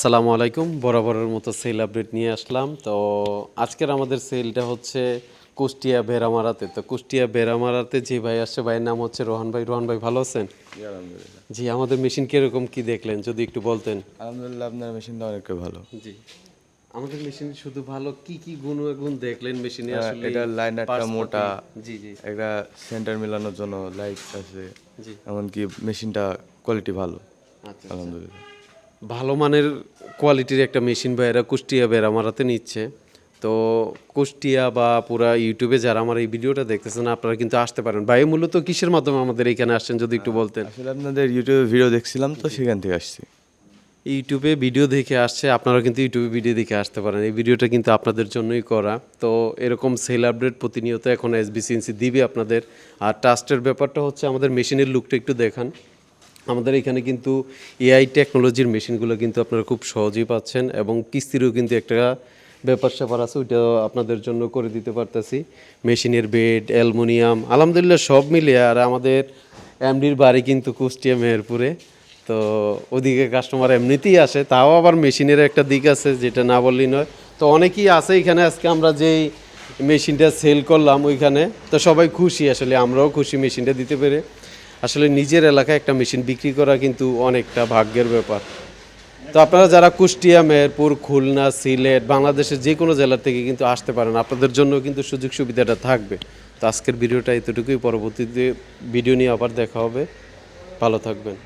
আসসালামু আলাইকুম। বরাবরের মতো সেল আপডেট নিয়ে আসলাম। তো আজকের আমাদের সেলটা হচ্ছে কুষ্টিয়া বেরামারাতে তো কুষ্টিয়া বেরামারাতে যে ভাই আসছে ভাইয়ের নাম হচ্ছে রোহান ভাই। রোহান ভাই ভালো আছেন? আলহামদুলিল্লাহ। জি আমাদের মেশিন কীরকম কি দেখলেন? যদি একটু বলতেন। আলহামদুলিল্লাহ আপনার মেশিনটা অনেক ভালো। জি। আমাদের মেশিন শুধু ভালো কি কি গুণ গুণ দেখলেন মেশিনে হ্যাঁ, আসলে এটার লাইনারটা মোটা। জি জি। একটা সেন্টার মেলানোর জন্য লাইট আছে। জি। এমনকি মেশিনটা কোয়ালিটি ভালো। আচ্ছা। আলহামদুলিল্লাহ। ভালো মানের কোয়ালিটির একটা মেশিন ভাইয়েরা কুষ্টিয়া বেরামারাতে নিচ্ছে। তো কুষ্টিয়া বা পুরা ইউটিউবে যারা আমার এই ভিডিওটা দেখতেছেন আপনারা কিন্তু আসতে পারেন। ভাই মূলত কিসের মাধ্যমে আমাদের এখানে আসছেন যদি একটু বলতেন? আসলে আপনাদের ইউটিউবে ভিডিও দেখছিলাম তো সেখান থেকে আসছি। ইউটিউবে ভিডিও দেখে আসছে আপনারা কিন্তু ইউটিউবে ভিডিও দেখে আসতে পারেন। এই ভিডিওটা কিন্তু আপনাদের জন্যই করা। তো এরকম সেল আপডেট প্রতিনিয়ত এখন এসবিসিএনসি দিবে আপনাদের। আর ট্রাস্টের ব্যাপারটা হচ্ছে আমাদের মেশিনের লুকটা একটু দেখান। আমাদের এখানে কিন্তু এআই টেকনোলজির মেশিনগুলো কিন্তু আপনারা খুব সহজেই পাচ্ছেন এবং কিস্তিরও কিন্তু একটা ব্যাপার স্যাপার আছে, ওইটাও আপনাদের জন্য করে দিতে পারতেছি। মেশিনের বেড অ্যালমোনিয়াম আলহামদুলিল্লাহ সব মিলিয়ে আর আমাদের এমডির বাড়ি কিন্তু কুষ্টিয়া, মেহেরপুরে। তো ওদিকে কাস্টমার এমনিতেই আসে, তাও আবার মেশিনের একটা দিক আছে যেটা না বললেই নয়। তো অনেকেই আছে এখানে, আজকে আমরা যেই মেশিনটা সেল করলাম ওইখানে, তো সবাই খুশি, আসলে আমরাও খুশি মেশিনটা দিতে পেরে। আসলে নিজের এলাকায় একটা মেশিন বিক্রি করা কিন্তু অনেকটা ভাগ্যের ব্যাপার। তো আপনারা যারা কুষ্টিয়া, মেহেরপুর, খুলনা, সিলেট, বাংলাদেশের যে কোনো জেলার থেকে কিন্তু আসতে পারেন, আপনাদের জন্য কিন্তু সুযোগ সুবিধাটা থাকবে। তো আজকের ভিডিওটা এতটুকুই, পরবর্তীতে ভিডিও নিয়ে আবার দেখা হবে। ভালো থাকবেন।